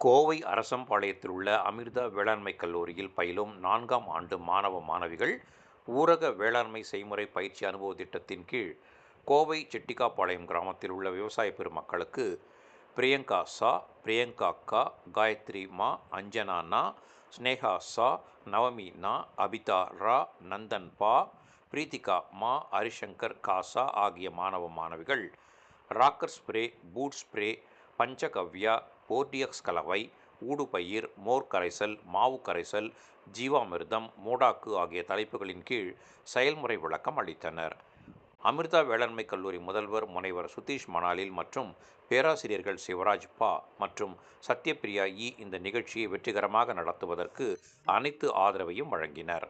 கோவை அரசம்பாளையத்தில் உள்ள அமிர்தா வேளாண்மை கல்லூரியில் பயிலும் நான்காம் ஆண்டு மாணவ மாணவிகள் ஊரக வேளாண்மை செய்முறை பயிற்சி அனுபவ திட்டத்தின் கீழ் கோவை செட்டிக்காப்பாளையம் கிராமத்தில் உள்ள விவசாய பெருமக்களுக்கு பிரியங்கா சா பிரியங்கா கா காயத்ரி மா அஞ்சனா நா ஸ்னேகா சா நவமி நா அபிதா ரா நந்தன் பா பிரீத்திகா மா ஹரிசங்கர் காசா ஆகிய மாணவ மாணவிகள் ராக்கர் ஸ்ப்ரே பூட் ஸ்ப்ரே பஞ்சகவ்யா போர்டியக்ஸ் கலவை ஊடுபயிர் மோர் கரைசல் மாவு கரைசல் ஜீவாமிர்தம் மோடாக்கு ஆகிய தலைப்புகளின் கீழ் செயல்முறை விளக்கம் அளித்தனர். அமிர்தா வேளாண்மை கல்லூரி முதல்வர் முனைவர் சுதீஷ் மணாலில் மற்றும் பேராசிரியர்கள் சிவராஜ் பா மற்றும் சத்யபிரியா இ இந்த நிகழ்ச்சியை வெற்றிகரமாக நடத்துவதற்கு அனைத்து ஆதரவையும் வழங்கினர்.